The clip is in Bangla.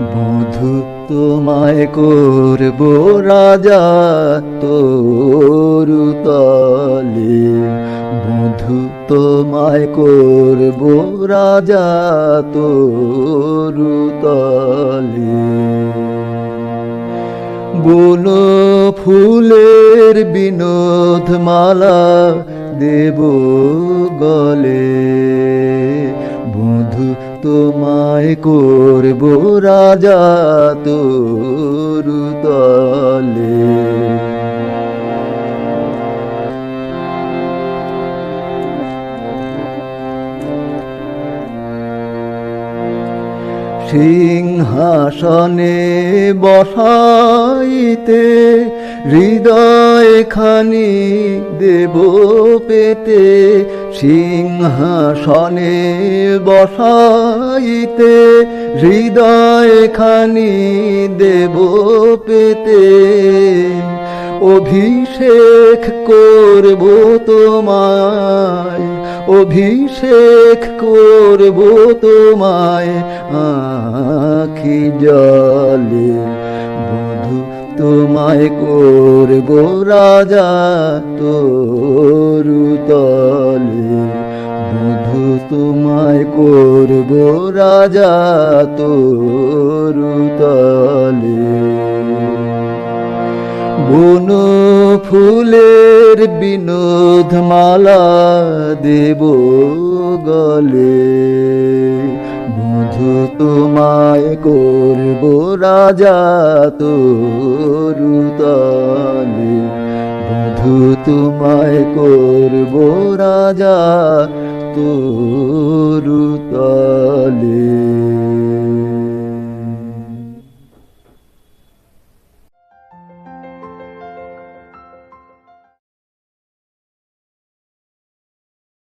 বধু তোমায় করব রাজা তোরু তলে। বধু তোমায় করব রাজা তোরু তলে। বলো ফুলের বিনোদ মালা দেব গলে। তোমায় করব রাজা তোরু তলে। সিংহাসনে বসাইতে হৃদয় খানি দেব পেতে সিংহাসনে বসাইতে হৃদয় খানি দেব পেতে অভিষেক করব তোমায়, অভিষেক করব তোমায়, আখি জলে। তোমায় করব রাজা তোরু তলে। বধু তোমায় করব রাজা তোরু তলে। বন ফুলের বিনোদ মালা দেব গলে। বধু তোমায় করব রাজা তোরু তলে বধু তোমায় করব রাজা তোরু তলে